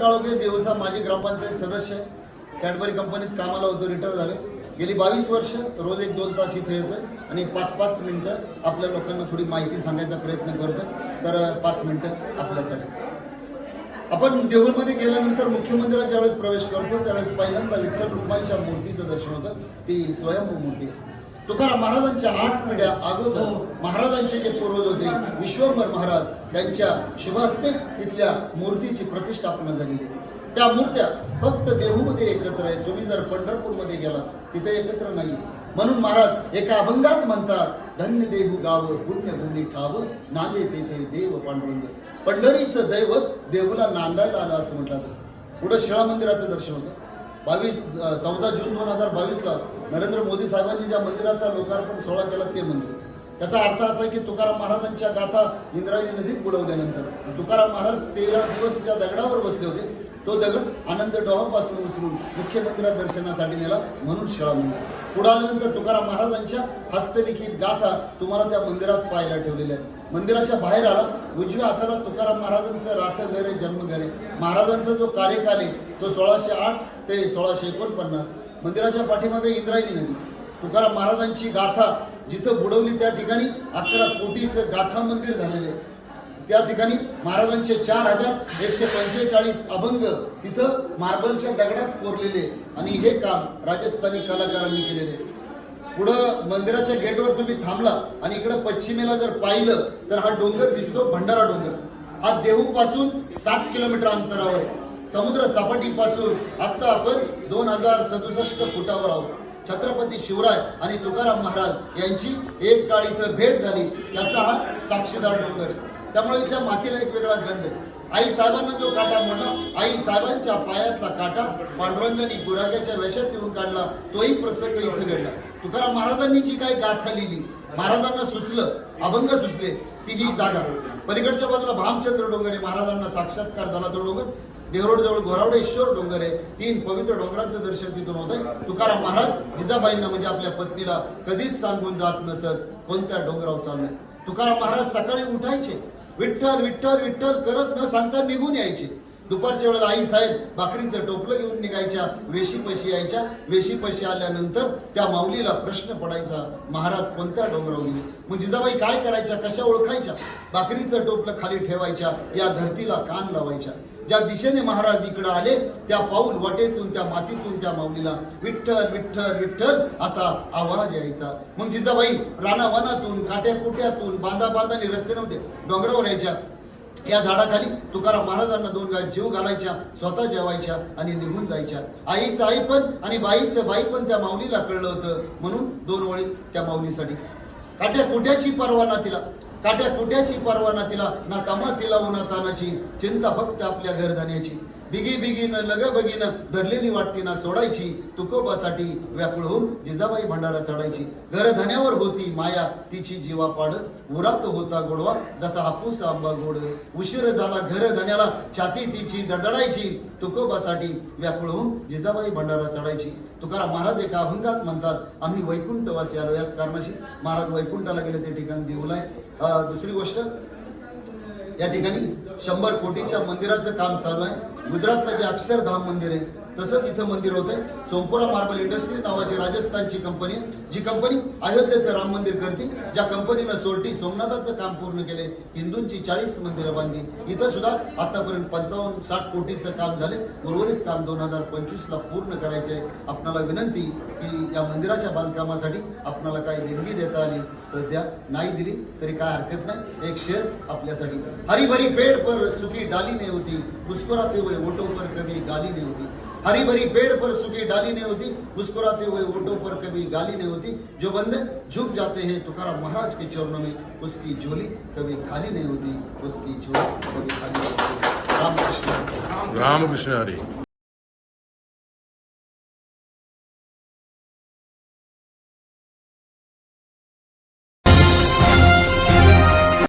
काळोखे देवसा माजी ग्रामपंचायत सदस्य कॅडबरी कंपनीत कामाला होतो रिटायर झाले. गेली बावीस वर्ष रोज एक दोन तास इथे येतो आणि पाच पाच मिनटं आपल्या लोकांना थोडी माहिती सांगायचा प्रयत्न करतो तर पाच मिनटं आपल्यासाठी. आपण देऊळमध्ये गेल्यानंतर मुख्यमंदिरात ज्यावेळेस प्रवेश करतो त्यावेळेस पहिल्यांदा विठ्ठल रुक्माईच्या मूर्तीचं दर्शन होतं. ती स्वयंभू मूर्ती. आहे. तुकाराम महाराजांच्या आठ पिढ्या अगोदर महाराजांचे जे पूर्वज होते विश्वंभर महाराज त्यांच्या शुभास्ते तिथल्या मूर्तीची प्रतिष्ठापना झालेली आहे. त्या मूर्त्या फक्त देहूमध्ये एकत्र आहे तुम्ही जर पंढरपूरमध्ये गेलात तिथे एकत्र नाही. म्हणून महाराज एका अभंगात म्हणतात धन्य देहू गाव पुण्यभूमी ठाव नांदे तेथे देव पांडुरंग. पंढरीचं दैवत देहूला नांदायला आलं असं म्हटलं जातं. पुढं शिळा मंदिराचं दर्शन होतं. बावीस चौदा जून दोन हजार बावीसला नरेंद्र मोदी साहेबांनी ज्या मंदिराचा लोकार्पण सोहळा केला ते मंदिर. त्याचा अर्थ असा की तुकाराम महाराजांच्या गाथा इंद्रायणी नदीत बुडवल्यानंतर तुकाराम महाराज तेरा दिवस त्या दगडावर बसले होते. तो दगड आनंद डोहापासून उचलून मुख्य मंदिरात दर्शनासाठी नेला म्हणून शिळा मंदिर पुढे आल्यानंतर तुकाराम महाराजांच्या हस्तलिखित गाथा तुम्हाला त्या मंदिरात पाहायला ठेवलेल्या आहेत. मंदिराच्या बाहेर आला उजव्या हाताला तुकाराम महाराजांचं राथघर आहे जन्मघर. आहे महाराजांचा जो कार्यकाल आहे तो सोळाशे आठ ते सोळाशे एकोणपन्नास मंदिराच्या पाठीमागे इंद्रायणी नदी. तुकाराम महाराजांची गाथा जिथं बुडवली त्या ठिकाणी अकरा कोटीचं गाथा मंदिर झालेले आहे. त्या ठिकाणी महाराजांचे चार हजार एकशे पंचेचाळीस अभंग तिथं मार्बलच्या दगडात कोरलेले आणि हे काम राजस्थानी कलाकारांनी केलेले पुढं मंदिराच्या गेटवर तुम्ही थांबला आणि इकडं पश्चिमेला जर पाहिलं तर हा डोंगर दिसतो भंडारा डोंगर. हा देहू पासून सात किलोमीटर अंतरावर आहे. समुद्र सपाटीपासून आता आपण दोन हजार सदुसष्ट फुटावर आहोत. छत्रपती शिवराय आणि तुकाराम महाराज यांची एक काळ इथं भेट झाली. त्याचा हा साक्षीदार डोंगर त्यामुळे इथल्या मातीला एक वेगळा गंध आई साहेबांना जो काटा म्हणला आई साहेबांच्या पायातला काटा पांडुरंगाने गुराग्याच्या वेशात येऊन काढला. तोही प्रसंग इथं घडला. तुकाराम महाराजांनी जी काही गाथा लिहिली महाराजांना सुचलं अभंग सुचले ती ही जागा. पलीकडच्या बाजूला भामचंद्र डोंगर आहे. महाराजांना साक्षात्कार झाला तो डोंगर. देवरोड जवळ घोरावडेश्वर डोंगर आहे. तीन पवित्र डोंगरांचं दर्शन तिथून होत आहे. तुकाराम महाराज जिजाबाईंना म्हणजे आपल्या पत्नीला कधीच सांगून जात नसत कोणत्या डोंगरावर चाललंय. तुकाराम महाराज सकाळी उठायचे. विठ्ठल विठ्ठल विठ्ठल करत न सांगता निघून यायचे. दुपारच्या वेळेला आई साहेब भाकरीचं टोपलं घेऊन निघायच्या. वेशीपशी यायच्या. वेशीपशी आल्यानंतर त्या माऊलीला प्रश्न पडायचा महाराज कोणत्या डोंगरावर गेले मग जिजाबाई काय करायच्या? कशा ओळखायच्या? भाकरीचं टोपलं खाली ठेवायच्या. या धरतीला कान लावायच्या. ज्या दिशेने महाराज इकडे आले त्या पाऊल वाटेतून त्या मातीतून त्या माऊलीला विठ्ठल विठ्ठल विठ्ठल असा आवाज यायचा. मग जिजाबाई रानावनातून काट्याकुट्यातून बांधा बांधाने रस्ते नव्हते डोंगरावर यायच्या. या झाडाखाली तुकाराम महाराजांना दोन गाय जीव घालायच्या स्वतः जेवायच्या आणि निघून जायच्या. आईचं आई पण आणि बाईचं बाई पण त्या माऊलीला कळलं होतं. म्हणून दोन वळी त्या माऊलीसाठी. काट्या कुट्याची परवाना तिला. काट्या कुट्याची परवाना तिला ना तमा तिला उन्हा तानाची. चिंता फक्त आपल्या घरधान्याची. बिगी बिगीन लग बगीन धरलेली वाटती ना सोडायची. तुकोबासाठी व्याकुळ होऊन जिजाबाई भंडारा चढायची. घरधन्यावर होती माया तिची जीवा पाडत उरात होता गोडवा जसा हापूस आंबा गोड. उशीर झाला घर धन्याला छाती तिची दडदडायची. तुकोबासाठी व्याकुळ होऊन जिजाबाई भंडारा चढायची. तुकाराम महाराज एका अभंगात म्हणतात आम्ही वैकुंठवासी आलो. याच कारणाशी महाराज वैकुंठाला गेले ते ठिकाण देऊलाय. आहे दुसरी गोष्ट या ठिकाणी शंभर कोटीच्या मंदिराचं काम चालू आहे. गुजरातला जे अक्षरधाम मंदिर आहे तसंच इथं मंदिर होत आहे सोमपुरा मार्बल इंडस्ट्रीज नावाची राजस्थानची कंपनी जी कंपनी अयोध्येचं राम मंदिर करते ज्या कंपनीनं सोरटी सोमनाथाचं काम पूर्ण केले हिंदूंची चाळीस मंदिरं बांधली. इथं सुद्धा आतापर्यंत पंचावन्न साठ कोटीचं काम झाले उर्वरित काम दोन हजार पंचवीस ला पूर्ण करायचं आहे आपणाला विनंती की या मंदिराच्या बांधकामासाठी आपणाला काही देणगी देता आली तर द्या. नाही दिली तरी काय हरकत नाही. एक शेअर आपल्यासाठी. हरीभरी पेड़ पर सुखी डाली नहीं होती मुस्कुराते हुए ओटो पर कभी गाली नहीं होती। हरी भरी पेड़ पर सुखी डाली नहीं होती मुस्कुराते हुए ओटो पर कभी गाली नहीं होती। जो बंदे झुक जाते हैं तुकाराम महाराज के चरणों में उसकी झोली कभी खाली नहीं होती उसकी झोली कभी खाली नहीं होती। रामकृष्ण रामकृष्ण हरी।